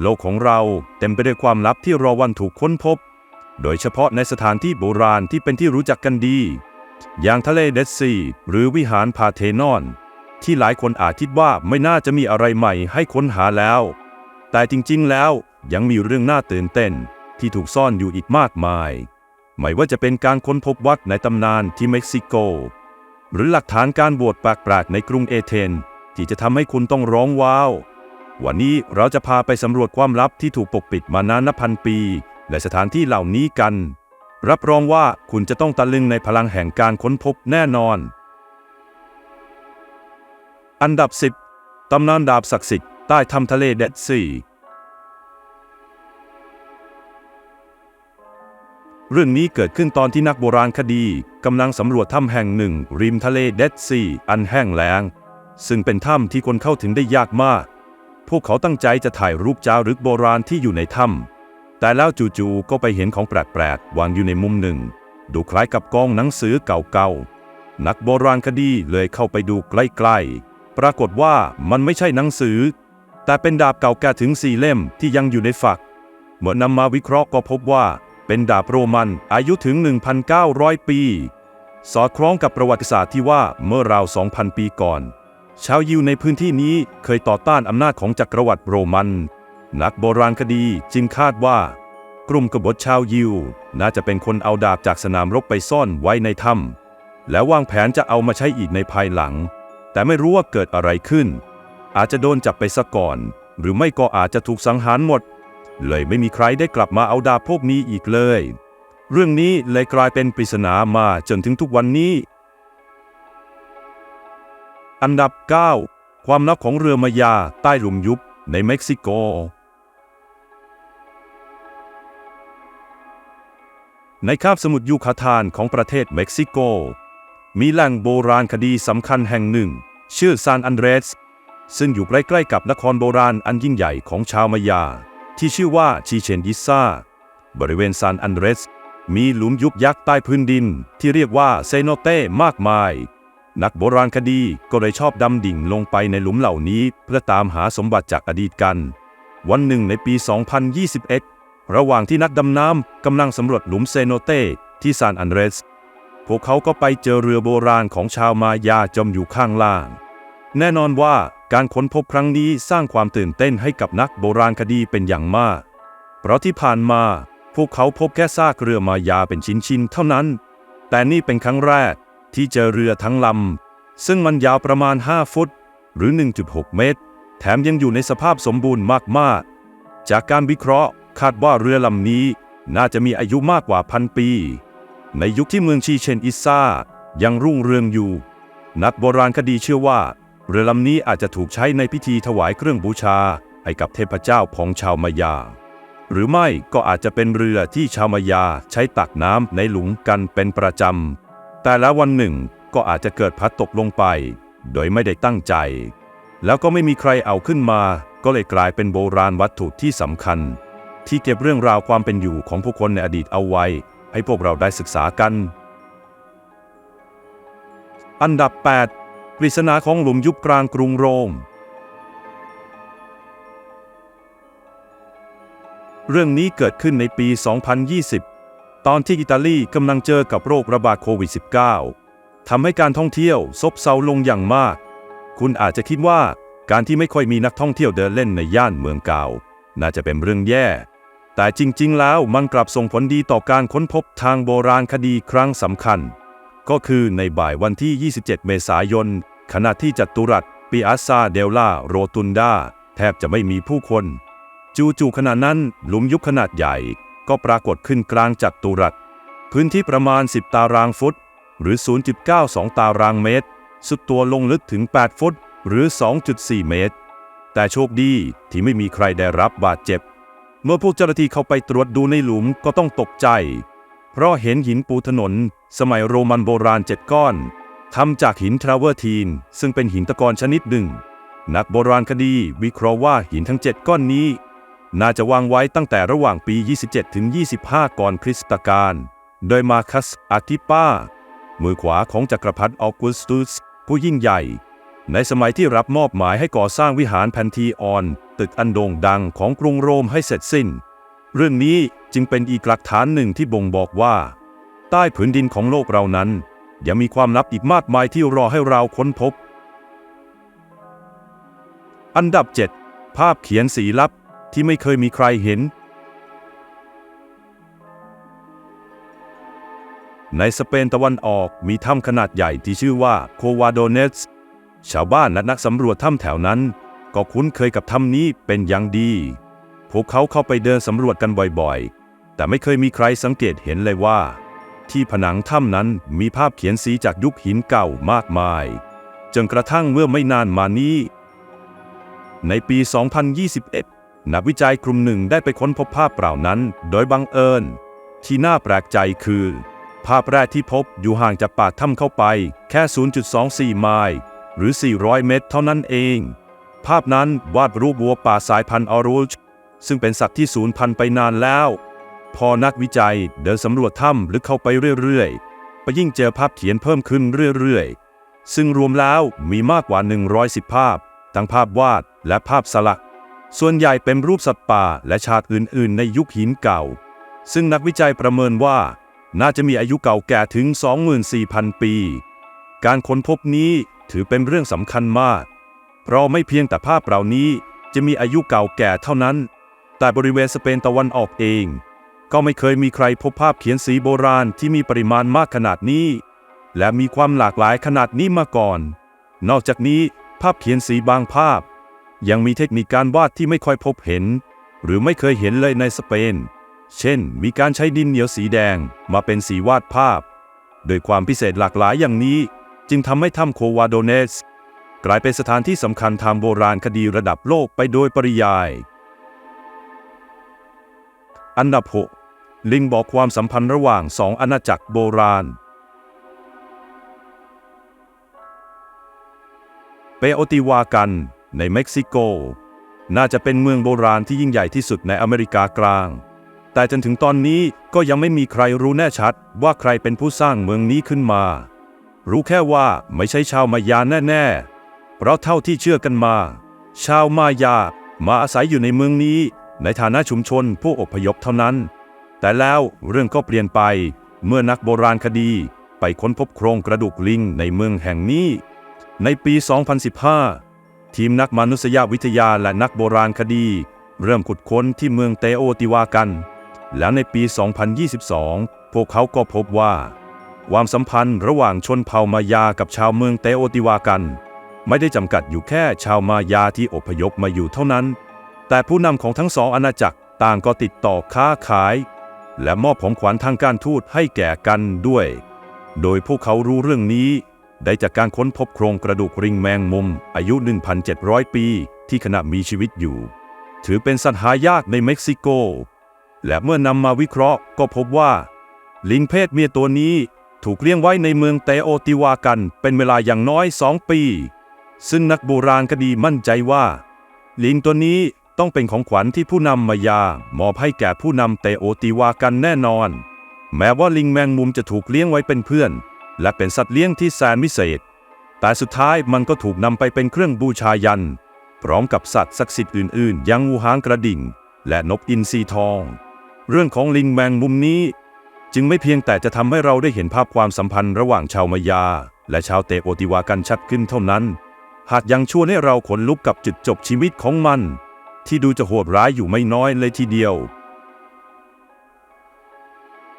โลกของเราเต็มไปด้วยความลับที่รอวันถูกค้นพบ โดยเฉพาะในสถานที่โบราณที่เป็นที่รู้จักกันดี อย่างทะเลเดดซีหรือวิหารพาเทนอน ที่หลายคนอาจคิดว่าไม่น่าจะมีอะไรใหม่ให้ค้นหาแล้ว แต่จริงๆแล้วยังมีเรื่องน่าตื่นเต้นที่ถูกซ่อนอยู่อีกมากมาย ไม่ว่าจะเป็นการค้นพบวัดในตำนานที่เม็กซิโก หรือหลักฐานการบวชแปลกๆในกรุงเอเธนที่จะทำให้คุณต้องร้องว้าว วันนี้เราจะพาไปสำรวจความลับที่ถูกปกปิดมานานนับพันปีในสถานที่เหล่านี้กัน รับรองว่าคุณจะต้องตะลึงในพลังแห่งการค้นพบแน่นอน อันดับ 10 ตำนานดาบศักดิ์สิทธิ์ใต้ถ้ำทะเลเดดซีเรื่องนี้เกิดขึ้นตอนที่นักโบราณคดีกำลังสำรวจถ้ำแห่งหนึ่ง ริมทะเลเดดซีอันแห้งแล้ง ซึ่งเป็นถ้ำที่คนเข้าถึงได้ยากมาก พวกเขาตั้งใจจะถ่ายรูปจารึกโบราณที่อยู่ในถ้ำแต่แล้วจู่ๆก็ไปเห็นของแปลกๆวางอยู่ในมุมหนึ่ง ดูคล้ายกับกองหนังสือเก่าๆ นักโบราณคดีเลยเข้าไปดูใกล้ๆ ปรากฏว่ามันไม่ใช่หนังสือ แต่เป็นดาบเก่าแก่ถึงสี่เล่มที่ยังอยู่ในฝัก เมื่อนำมาวิเคราะห์ก็พบว่าเป็นดาบโรมันอายุถึง 1,900 ปี สอดคล้องกับประวัติศาสตร์ที่ว่าเมื่อราว 2,000 ปีก่อน ชาวยิวในพื้นที่นี้เคยต่อต้านอำนาจของจักรวรรดิโรมัน นักโบราณคดีจึงคาดว่า กลุ่มกบฏชาวยิว น่าจะเป็นคนเอาดาบจากสนามรบไปซ่อนไว้ในถ้ำแล้ววางแผนจะเอามาใช้อีกในภายหลัง แต่ไม่รู้ว่าเกิดอะไรขึ้น อาจจะโดนจับไปซะก่อน หรือไม่ก็อาจจะถูกสังหารหมด เลยไม่มีใครได้กลับมาเอาดาบพวกนี้อีกเลย เรื่องนี้เลยกลายเป็นปริศนามาจนถึงทุกวันนี้ อันดับ 9 ความลับของเรือมายาใต้หลุมยุบในเม็กซิโก ในคาบสมุทรยูคาทานของประเทศเม็กซิโก มีแหล่งโบราณคดีสำคัญแห่งหนึ่ง ชื่อซานอันเดรส ซึ่งอยู่ใกล้ๆกับนครโบราณอันยิ่งใหญ่ของชาวมายา ที่ชื่อว่าชีเชนยิซาบริเวณซานอันเดรส มีหลุมยุบยักษ์ใต้พื้นดินที่เรียกว่าเซโนเต้มากมาย นักโบราณคดีก็เลยชอบดำดิ่งลงไปในหลุมเหล่านี้ เพื่อตามหาสมบัติจากอดีตกัน วันหนึ่งในปี 2021 ระหว่างที่นักดำน้ำกำลังสำรวจหลุมเซโนเต้ที่ซานอันเดรส พวกเขาก็ไปเจอเรือโบราณของชาวมายาจมอยู่ข้างล่าง แน่นอนว่าการค้นพบครั้งนี้สร้างความตื่นเต้นให้กับนักโบราณคดีเป็นอย่างมาก เพราะที่ผ่านมาพวกเขาพบแค่ซากเรือมายาเป็นชิ้นๆเท่านั้น แต่นี่เป็นครั้งแรก ที่เจอเรือทั้งลำ ซึ่งมันยาวประมาณ 5 ฟุต หรือ 1.6 เมตร แถมยังอยู่ในสภาพสมบูรณ์มาก ๆ จากการวิเคราะห์คาดว่าเรือลำนี้น่าจะมีอายุมากกว่าพันปี ในยุคที่เมืองชีเชนอิซ่ายังรุ่งเรืองอยู่ นักโบราณคดีเชื่อว่า เรือลำนี้อาจจะถูกใช้ในพิธีถวายเครื่องบูชาให้กับเทพเจ้าของชาวมายา หรือไม่ก็อาจจะเป็นเรือที่ชาวมายาใช้ตักน้ำในหลุมกันเป็นประจำ แต่แล้ววันหนึ่งก็อาจจะเกิดพัดตกลงไป โดยไม่ได้ตั้งใจ แล้วก็ไม่มีใครเอาขึ้นมา ก็เลยกลายเป็นโบราณวัตถุที่สำคัญ ที่เก็บเรื่องราวความเป็นอยู่ของผู้คนในอดีตเอาไว้ ให้พวกเราได้ศึกษากัน อันดับ 8 ปริศนาของหลุมยุบกลางกรุงโรม เรื่องนี้เกิดขึ้นในปี 2020 ตอนที่อิตาลีกำลังเจอกับโรคระบาดโควิด -19 ทำให้การท่องเที่ยวซบเซาลงอย่างมาก คุณอาจจะคิดว่าการที่ไม่ค่อยมีนักท่องเที่ยวเดินเล่นในย่านเมืองเก่า น่าจะเป็นเรื่องแย่ แต่จริงๆ แล้วมันกลับส่งผลดีต่อการค้นพบทางโบราณคดีครั้งสำคัญ ก็คือในบ่ายวันที่ 27 เมษายน ขณะที่จัตุรัสปิอาซาเดลลาโรตุนดาแทบจะไม่มีผู้คน จู่ๆขณะนั้นหลุมยุบขนาดใหญ่ ก็ปรากฏขึ้นกลางจัตุรัส พื้นที่ประมาณ 10 ตารางฟุต หรือ 0.92 ตารางเมตร สุดตัวลงลึกถึง 8 ฟุต หรือ 2.4 เมตร แต่โชคดีที่ไม่มีใครได้รับบาดเจ็บ เมื่อพวกเจ้าหน้าที่เข้าไปตรวจดูในหลุมก็ต้องตกใจ เพราะเห็นหินปูถนน สมัยโรมันโบราณเจ็ดก้อนทำจากหินทราเวอร์ทีน ซึ่งเป็นหินตะกอนชนิดหนึ่ง นักโบราณคดีวิเคราะห์ว่าหินทั้ง7ก้อนนี้ น่าจะวางไว้ตั้งแต่ระหว่างปี 27 ถึง 25 ก่อนคริสตกาล โดยมาคัสอาติป้า มือขวาของจักรพรรดิออกุสตุส ผู้ยิ่งใหญ่ ในสมัยที่รับมอบหมายให้ก่อสร้างวิหารแพนทีออน ตึกอันโด่งดังของกรุงโรมให้เสร็จสิ้น เรื่องนี้จึงเป็นอีกหลักฐานหนึ่งที่บ่งบอกว่า ใต้ผืนดินของโลกเรานั้น ยังมีความลับอีกมากมายที่รอให้เราค้นพบ อันดับ 7 ภาพเขียนสีลับ ที่ไม่เคยมีใครเห็น ในสเปนตะวันออกมีถ้ำขนาดใหญ่ที่ชื่อว่าโควาโดเนสชาวบ้านและนักสำรวจถ้ำแถวนั้น ก็คุ้นเคยกับถ้ำนี้เป็นอย่างดี พวกเขาเข้าไปเดินสำรวจกันบ่อยๆ แต่ไม่เคยมีใครสังเกตเห็นเลยว่า ที่ผนังถ้ำนั้นมีภาพเขียนสีจากยุคหินเก่ามากมาย จนกระทั่งเมื่อไม่นานมานี้ ในปี 2021 นักวิจัยกลุ่มหนึ่งได้ไปค้นพบภาพเปล่านั้น โดยบังเอิญ ที่น่าแปลกใจคือ ภาพแรกที่พบอยู่ห่างจากปากถ้ำเข้าไปแค่ 0.24 ไมล์หรือ 400 เมตร เท่านั้นเอง ภาพนั้นวาดรูปวัวป่าสายพันธุ์ออรูชซึ่งเป็นสัตว์ที่สูญพันธุ์ไปนานแล้ว พอนักวิจัยเดินสำรวจถ้ำลึกเข้าไปเรื่อยๆ ไปยิ่งเจอภาพเขียนเพิ่มขึ้นเรื่อยๆ ซึ่งรวมแล้วมีมากกว่า 110 ภาพ ทั้งภาพวาดและภาพสลัก ส่วนใหญ่เป็นรูปสัตว์ป่าและชาติอื่นๆ ในยุคหินเก่า ซึ่งนักวิจัยประเมินว่า น่าจะมีอายุเก่าแก่ถึง 24,000 ปี การค้นพบนี้ถือเป็นเรื่องสำคัญมาก เพราะไม่เพียงแต่ภาพเหล่านี้จะมีอายุเก่าแก่เท่านั้น แต่บริเวณสเปนตะวันออกเอง ก็ไม่เคยมีใครพบภาพเขียนสีโบราณที่มีปริมาณมากขนาดนี้ และมีความหลากหลายขนาดนี้มาก่อน นอกจากนี้ภาพเขียนสีบางภาพ ยังมีเทคนิคการวาดที่ไม่ค่อยพบเห็น หรือไม่เคยเห็นเลยในสเปน เช่น มีการใช้ดินเหนียวสีแดงมาเป็นสีวาดภาพ โดยความพิเศษหลากหลายอย่างนี้ จึงทำให้ถ้ำโควาโดเนส กลายเป็นสถานที่สำคัญทางโบราณคดีระดับโลกไปโดยปริยาย อันดับ 6 ลิงบอกความสัมพันธ์ระหว่างสองอาณาจักรโบราณเปโอติวากัน ในเม็กซิโก น่าจะเป็นเมืองโบราณที่ยิ่งใหญ่ที่สุดในอเมริกากลาง แต่จนถึงตอนนี้ก็ยังไม่มีใครรู้แน่ชัดว่าใครเป็นผู้สร้างเมืองนี้ขึ้นมา รู้แค่ว่าไม่ใช่ชาวมายาแน่ ๆ เพราะเท่าที่เชื่อกันมา ชาวมายามาอาศัยอยู่ในเมืองนี้ ในฐานะชุมชนผู้อพยพเท่านั้น แต่แล้วเรื่องก็เปลี่ยนไปเมื่อนักโบราณคดีไปค้นพบโครงกระดูกลิงในเมืองแห่งนี้ ในปี 2015 ทีมนักมนุษยวิทยาและนักโบราณคดี เริ่มขุดค้นที่เมืองเตโอติวากัน แล้วในปี 2022 พวกเขาก็พบว่า ความสัมพันธ์ระหว่างชนเผ่ามายากับชาวเมืองเตโอติวากัน ไม่ได้จำกัดอยู่แค่ชาวมายาที่อพยพมาอยู่เท่านั้น แต่ผู้นำของทั้งสองอาณาจักรต่างก็ติดต่อค้าขาย และมอบของขวัญทางการทูตให้แก่กันด้วย โดยพวกเขารู้เรื่องนี้ ได้จากการค้นพบโครงกระดูกริงแมงมุม อายุ 1,700 ปี ที่ขณะมีชีวิตอยู่ ถือเป็นสัตว์หายากในเม็กซิโก และเมื่อนำมาวิเคราะห์ก็พบว่า ลิงเพศเมียตัวนี้ถูกเลี้ยงไว้ในเมืองเตโอติวากันเป็นเวลาอย่างน้อยสองปี ซึ่งนักโบราณคดีมั่นใจว่า ลิงตัวนี้ต้องเป็นของขวัญที่ผู้นำมายามอบให้แก่ผู้นำเตโอติวากันแน่นอน แม้ว่าลิงแมงมุมจะถูกเลี้ยงไว้เป็นเพื่อน และเป็นสัตว์เลี้ยงที่แสนวิเศษ แต่สุดท้ายมันก็ถูกนำไปเป็นเครื่องบูชายัน พร้อมกับสัตว์ศักดิ์สิทธิ์อื่นๆ อยังงูหางกระดิ่ง และนกอินทรีทอง เรื่องของลิงแมงมุมนี้ จึงไม่เพียงแต่จะทำให้เราได้เห็นภาพความสัมพันธ์ระหว่างชาวมายา และชาวเตโอติวากันชัดขึ้นเท่านั้น หากยังชวนให้เราขนลุกกับจุดจบชีวิตของมัน ที่ดูจะโหดร้ายอยู่ไม่น้อยเลยทีเดียว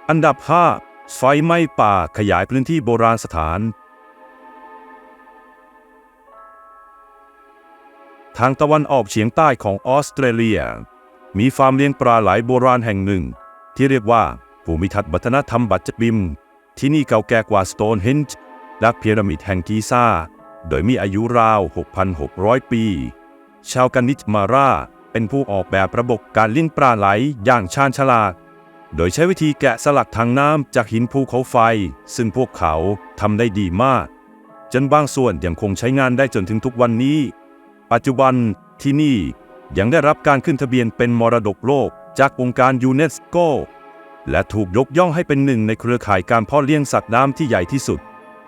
อันดับ5 ไฟไหม้ป่าขยายพื้นที่โบราณสถาน ทางตะวันออกเฉียงใต้ของออสเตรเลีย มีฟาร์มเลี้ยงปลาไหลโบราณแห่งหนึ่ง ที่เรียกว่าภูมิทัศน์วัฒนธรรมบัจจบิม ที่นี่เก่าแก่กว่าสโตนเฮนจ์และพีระมิดแห่งกีซ่า โดยมีอายุราว 6,600 ปี ชาวกานิชมาราเป็นผู้ออกแบบระบบการเลี้ยงปลาไหลอย่างชาญฉลาด โดยใช้วิธีแกะสลักทางน้ำจากหินภูเขาไฟ ซึ่งพวกเขาทำได้ดีมาก จนบางส่วนยังคงใช้งานได้จนถึงทุกวันนี้ ปัจจุบันที่นี่ยังได้รับการขึ้นทะเบียนเป็นมรดกโลกจากองค์การยูเนสโกและถูกยกย่องให้เป็นหนึ่งในเครือข่ายการเพาะเลี้ยงสัตว์น้ำที่ใหญ่ที่สุด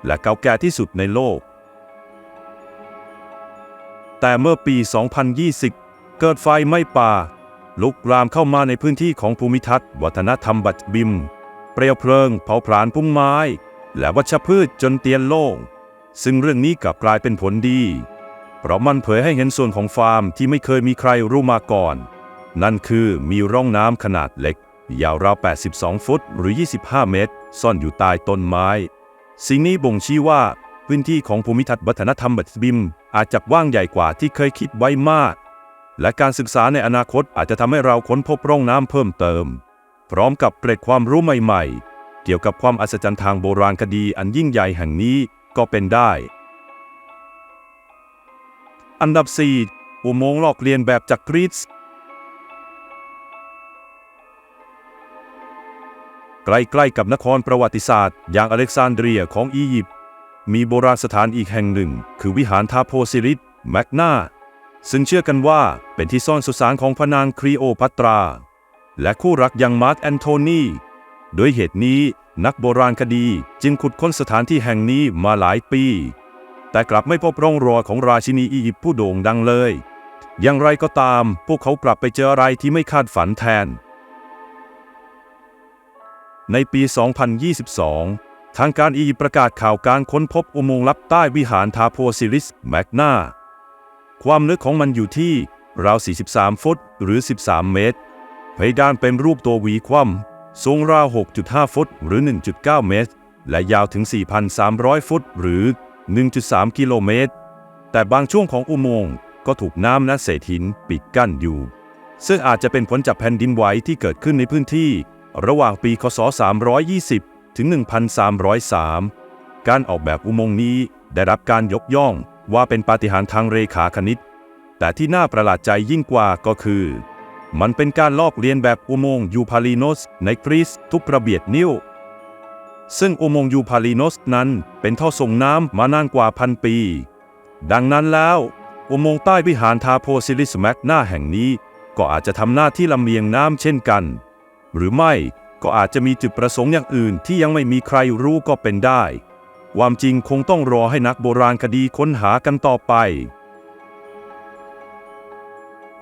และเก่าแก่ที่สุดในโลก แต่เมื่อปี 2020 เกิดไฟไหม้ป่า ลุกลามเข้ามาในพื้นที่ของภูมิทัศน์ วัฒนธรรมบัดบิม เปลวเพลิง เผาผลาญพุ่มไม้ และวัชพืชจนเตียนโล่ง ซึ่งเรื่องนี้กลับกลายเป็นผลดี เพราะมันเผยให้เห็นส่วนของฟาร์มที่ไม่เคยมีใครรู้มาก่อน นั่นคือมีร่องน้ำขนาดเล็ก ยาวราว 82 ฟุต หรือ 25 เมตร ซ่อนอยู่ใต้ต้นไม้ สิ่งนี้บ่งชี้ว่าพื้นที่ของภูมิทัศน์วัฒนธรรมบัดบิม อาจจะว้างใหญ่กว่าที่เคยคิดไว้มาก และการศึกษาในอนาคตอาจจะทำให้เราค้นพบร่องน้ำเพิ่มเติม พร้อมกับเกร็ดความรู้ใหม่ๆ เกี่ยวกับความอัศจรรย์ทางโบราณคดีอันยิ่งใหญ่แห่งนี้ก็เป็นได้ อันดับ 4 อุโมงค์ลอกเลียนแบบจากกรีซใกล้ๆกับนครประวัติศาสตร์ อย่างอเล็กซานเดรียของอียิปต์มีโบราณสถานอีกแห่งหนึ่ง คือวิหารทาโพซิริสแมกนา ซึ่งเชื่อกันว่าเป็นที่ซ่อนสุสานของพระนางครีโอพัตรา และคู่รักอย่างมาร์ตแอนโทนีโดยเหตุนี้นักโบราณคดีจึงขุดค้นสถานที่แห่งนี้มาหลายปี แต่กลับไม่พบร่องรอยของราชินีอียิปต์ผู้โด่งดังเลย อย่างไรก็ตามพวกเขากลับไปเจออะไรที่ไม่คาดฝันแทน ในปี 2022 ทางการอียิปต์ประกาศข่าวการค้นพบอุโมงค์ลับใต้วิหารทาโพซิริสแมกนา ความลึกของมันอยู่ที่ราว 43 ฟุต หรือ 13 เมตร เพดานเป็นรูปตัววีคว่ำสูงราว 6.5 ฟุต หรือ 1.9 เมตร และยาวถึง 4,300 ฟุต หรือ 1.3 กิโลเมตร แต่บางช่วงของอุโมงค์ก็ถูกน้ำและเศษหินปิดกั้นอยู่ ซึ่งอาจจะเป็นผลจากแผ่นดินไหวที่เกิดขึ้นในพื้นที่ ระหว่างปีคศ 320 ถึง 1303 การออกแบบอุโมงค์นี้ได้รับการยกย่อง ว่าเป็นปาฏิหาริย์ทางเรขาคณิต แต่ที่น่าประหลาดใจยิ่งกว่าก็คือ มันเป็นการลอกเลียนแบบอุโมงค์ยูพาลีโนสในกรีซทุกระเบียดนิ้ว ซึ่งอุโมงค์ยูพาลีโนสนั้นเป็นท่อส่งน้ำมานานกว่าพันปี ดังนั้นแล้วอุโมงค์ใต้วิหารทาโพซิลิสแมกนาแห่งนี้ ก็อาจจะทำหน้าที่ลำเลียงน้ำเช่นกัน หรือไม่ก็อาจจะมีจุดประสงค์อย่างอื่นที่ยังไม่มีใครรู้ก็เป็นได้ ความจริงคงต้องรอให้นักโบราณคดีค้นหากันต่อไป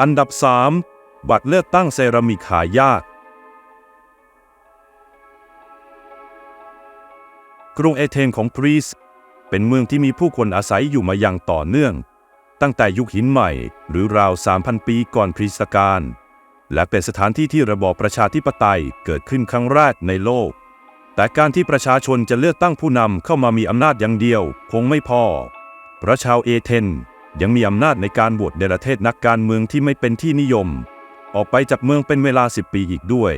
อันดับ 3 บัตรเลือกตั้งเซรามิกหายาก กรุงเอเธนของกรีซเป็นเมืองที่มีผู้คนอาศัยอยู่มาอย่างต่อเนื่อง ตั้งแต่ยุคหินใหม่หรือราว 3,000 ปีก่อนคริสตกาลและเป็นสถานที่ที่ระบอบประชาธิปไตยเกิดขึ้นครั้งแรกในโลก แต่การที่ประชาชนจะเลือกตั้งผู้นำเข้ามามีอำนาจอย่างเดียว คงไม่พอ เพราะชาวเอเธนยังมีอำนาจในการบวชเดรเทศนักการเมืองที่ไม่เป็นที่นิยม ออกไปจากเมืองเป็นเวลา 10 ปีอีกด้วย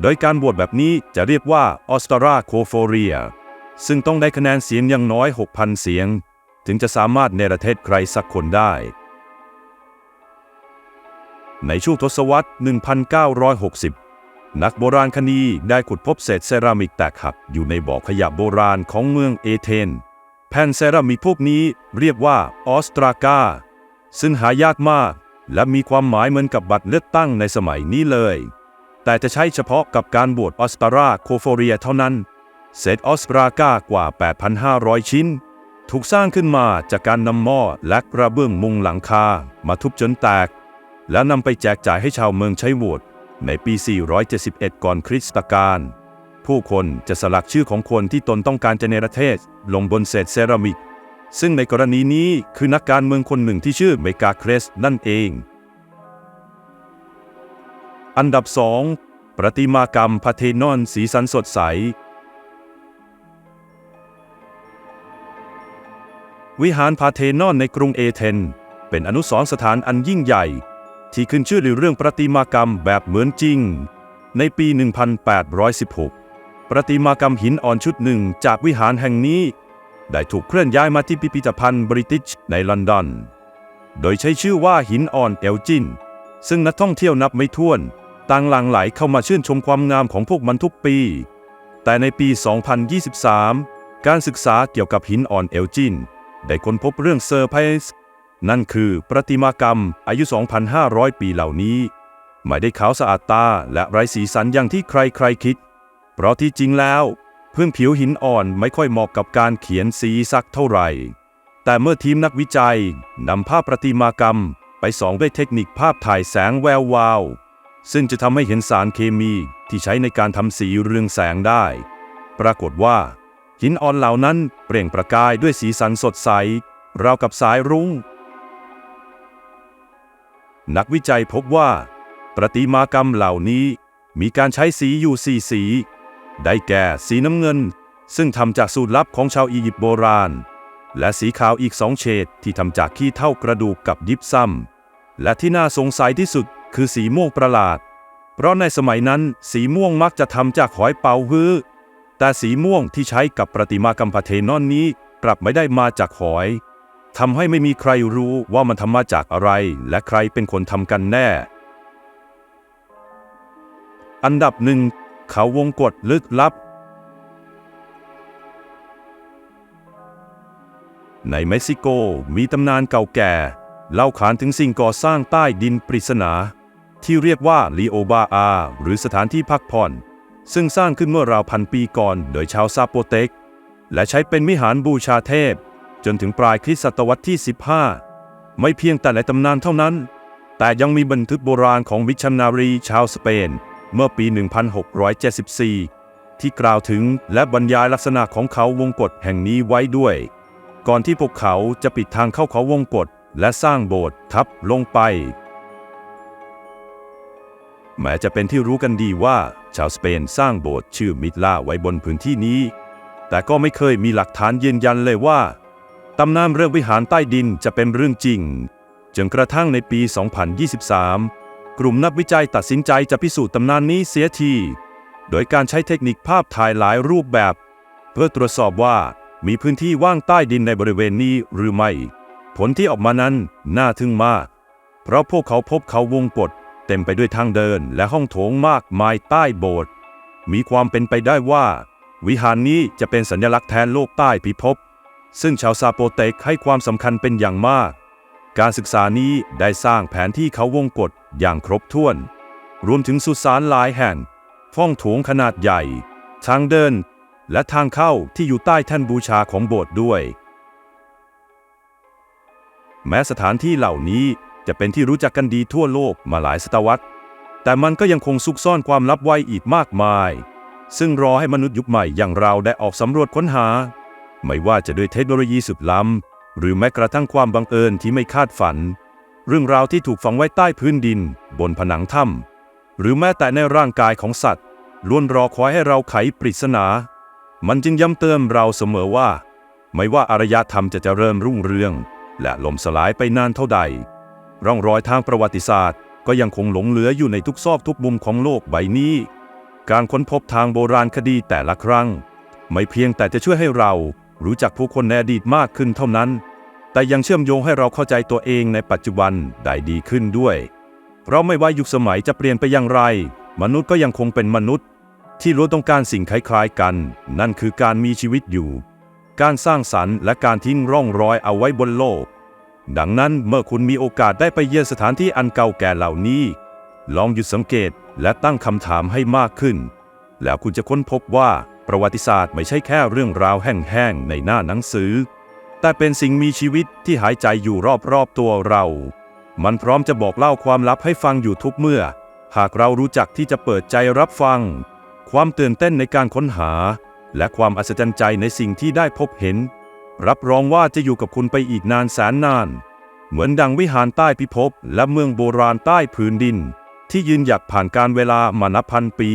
โดยการบวชแบบนี้จะเรียกว่าออสตราโคโฟเรีย ซึ่งต้องได้คะแนนเสียงอย่างน้อย 6,000 เสียง ถึงจะสามารถเนรเทศใครสักคนได้ ในช่วงทศวรรษ 1960 นักโบราณคดีได้ขุดพบเศษเซรามิกแตกหักอยู่ในบ่อขยะโบราณของเมืองเอเธน แผ่นเซรามิกพวกนี้เรียกว่าออสตรากา ซึ่งหายากมาก และมีความหมายเหมือนกับบัตรเลือกตั้งในสมัยนี้เลย แต่จะใช้เฉพาะกับการบวชออสตราโคโฟเรียเท่านั้น เศษออสตรากากว่า 8,500 ชิ้น ถูกสร้างขึ้นมาจากการนำหม้อและกระเบื้องมุงหลังคามาทุบจนแตก แล้วนำไปแจกจ่ายให้ชาวเมืองใช้โหวต ในปี 471 ก่อนคริสตกาลผู้คนจะสลักชื่อของคนที่ตนต้องการจะเนรเทศ ลงบนเศษเซรามิก ซึ่งในกรณีนี้คือนักการเมืองคนหนึ่งที่ชื่อเมกาเครสนั่นเอง อันดับ 2 ประติมากรรมพาเทนอนสีสันสดใส วิหารพาเทนอนในกรุงเอเธนเป็นอนุสรณ์สถานอันยิ่งใหญ่ ที่ขึ้นชื่อในเรื่องประติมากรรมแบบเหมือนจริง ในปี 1816 ประติมากรรมหินอ่อนชุดหนึ่งจากวิหารแห่งนี้ ได้ถูกเคลื่อนย้ายมาที่พิพิธภัณฑ์บริติชในลอนดอน โดยใช้ชื่อว่าหินอ่อนเอลจิน ซึ่งนักท่องเที่ยวนับไม่ถ้วน ต่างหลั่งไหลเข้ามาชื่นชมความงามของพวกมันทุกปี แต่ในปี 2023 การศึกษาเกี่ยวกับหินอ่อนเอลจิน ได้ค้นพบเรื่องเซอร์ไพรส์ นั่นคือประติมากรรมอายุ 2,500 ปีเหล่านี้ ไม่ได้ขาวสะอาดตาและไร้สีสันอย่างที่ใครๆคิด เพราะที่จริงแล้วพื้นผิวหินอ่อนไม่ค่อยเหมาะกับการเขียนสีสักเท่าไหร่ แต่เมื่อทีมนักวิจัยนำภาพประติมากรรมไปสองด้วยเทคนิคภาพถ่ายแสงแวววาว ซึ่งจะทำให้เห็นสารเคมีที่ใช้ในการทำสีเรืองแสงได้ ปรากฏว่า หินอ่อนเหล่านั้นเปล่งประกายด้วยสีสันสดใส ราวกับสายรุง้ง นักวิจัยพบว่า ประติมากรรมเหล่านี้มีการใช้สีอยู่สี่สี ได้แก่สีน้ำเงิน ซึ่งทำจากสูตรลับของชาวอียิปต์โบราณ และสีขาวอีกสองเฉดที่ทำจากขี้เท่ากระดูกกับยิบซ้ำและที่น่าสงสัยที่สุดคือสีม่วงประหลาด เพราะในสมัยนั้นสีม่วงมักจะทำจากหอยเป๋าฮื้อแต่สีม่วงที่ใช้กับประติมากรรมพาเทนอนนี้กลับไม่ได้มาจากหอย ทำให้ไม่มีใครรู้ว่ามันทำมาจากอะไร และใครเป็นคนทำกันแน่ อันดับหนึ่งเขาวงกฏลึกลับ ในเม็กซิโกมีตำนานเก่าแก่ เล่าขานถึงสิ่งก่อสร้างใต้ดินปริศนา ที่เรียกว่าลีโอบาอา หรือสถานที่พักผ่อน ซึ่งสร้างขึ้นเมื่อราวพันปีก่อนโดยชาวซาโปเต็ก และใช้เป็นวิหารบูชาเทพ จนถึงปลายคริสตศตวรรษที่ 15 ไม่เพียงแต่ในตำนานเท่านั้น แต่ยังมีบันทึกโบราณของวิชันนารีชาวสเปน เมื่อปี 1674 ที่กล่าวถึงและบรรยายลักษณะของเขาวงกฏแห่งนี้ไว้ด้วย ก่อนที่พวกเขาจะปิดทางเข้าเขาวงกฏและสร้างโบสถ์ทับลงไป แม้จะเป็นที่รู้กันดีว่าชาวสเปนสร้างโบสถ์ชื่อมิดลาไว้บนพื้นที่นี้ แต่ก็ไม่เคยมีหลักฐานยืนยันเลยว่า ตำนานเรื่องวิหารใต้ดินจะเป็นเรื่องจริง จนกระทั่งในปี 2023 กลุ่มนักวิจัยตัดสินใจจะพิสูจน์ตำนานนี้เสียที โดยการใช้เทคนิคภาพถ่ายหลายรูปแบบ เพื่อตรวจสอบว่ามีพื้นที่ว่างใต้ดินในบริเวณนี้หรือไม่ ผลที่ออกมานั้นน่าทึ่งมาก เพราะพวกเขาพบเขาวงกฏเต็มไปด้วยทางเดินและห้องโถงมากมายใต้โบสถ์มีความเป็นไปได้ว่า วิหารนี้จะเป็นสัญลักษณ์แทนโลกใต้พิภพ ซึ่งชาวซาโปเตกให้ความสำคัญเป็นอย่างมาก การศึกษานี้ได้สร้างแผนที่เขาวงกฏอย่างครบถ้วน รวมถึงสุสานหลายแห่งห้องโถงขนาดใหญ่ ทางเดิน และทางเข้าที่อยู่ใต้แท่นบูชาของโบสถ์ด้วย แม้สถานที่เหล่านี้จะเป็นที่รู้จักกันดีทั่วโลกมาหลายศตวรรษ แต่มันก็ยังคงซุกซ่อนความลับไว้อีกมากมาย ซึ่งรอให้มนุษย์ยุคใหม่อย่างเราได้ออกสำรวจค้นหา ไม่ว่าจะด้วยเทคโนโลยีสุดล้ำ หรือแม้กระทั่งความบังเอิญที่ไม่คาดฝัน เรื่องราวที่ถูกฝังไว้ใต้พื้นดิน บนผนังถ้ำหรือแม้แต่ในร่างกายของสัตว์ล้วนรอคอยให้เราไขปริศนา มันจึงย้ำเตือนเราเสมอว่า ไม่ว่าอารยธรรมจะเจริญรุ่งเรือง และล่มสลายไปนานเท่าใด ร่องรอยทางประวัติศาสตร์ ก็ยังคงหลงเหลืออยู่ในทุกซอกทุกมุมของโลกใบนี้ การค้นพบทางโบราณคดีแต่ละครั้ง ไม่เพียงแต่จะช่วยให้เรา รู้จักผู้คนในอดีตมากขึ้นเท่านั้น แต่ยังเชื่อมโยงให้เราเข้าใจตัวเองในปัจจุบันได้ดีขึ้นด้วย เพราะไม่ว่ายุคสมัยจะเปลี่ยนไปอย่างไร มนุษย์ก็ยังคงเป็นมนุษย์ ที่ล้ต้องการสิ่งคล้ายๆกัน นั่นคือการมีชีวิตอยู่ การสร้างสรรค์และการทิ้งร่องรอยเอาไว้บนโลก ดังนั้นเมื่อคุณมีโอกาสได้ไปเยือนสถานที่อันเก่าแก่เหล่านี้ ลองหยุดสังเกตและตั้งคำถามให้มากขึ้น แล้วคุณจะค้นพบว่า ประวัติศาสตร์ไม่ใช่แค่เรื่องราวแห้งๆในหน้าหนังสือ แต่เป็นสิ่งมีชีวิตที่หายใจอยู่รอบๆตัวเรา มันพร้อมจะบอกเล่าความลับให้ฟังอยู่ทุกเมื่อ หากเรารู้จักที่จะเปิดใจรับฟัง ความตื่นเต้นในการค้นหา และความอัศจรรย์ใจในสิ่งที่ได้พบเห็น รับรองว่าจะอยู่กับคุณไปอีกนานแสนนาน เหมือนดังวิหารใต้พิภพและเมืองโบราณใต้ผืนดิน ที่ยืนหยัดผ่านการเวลามานับพันปี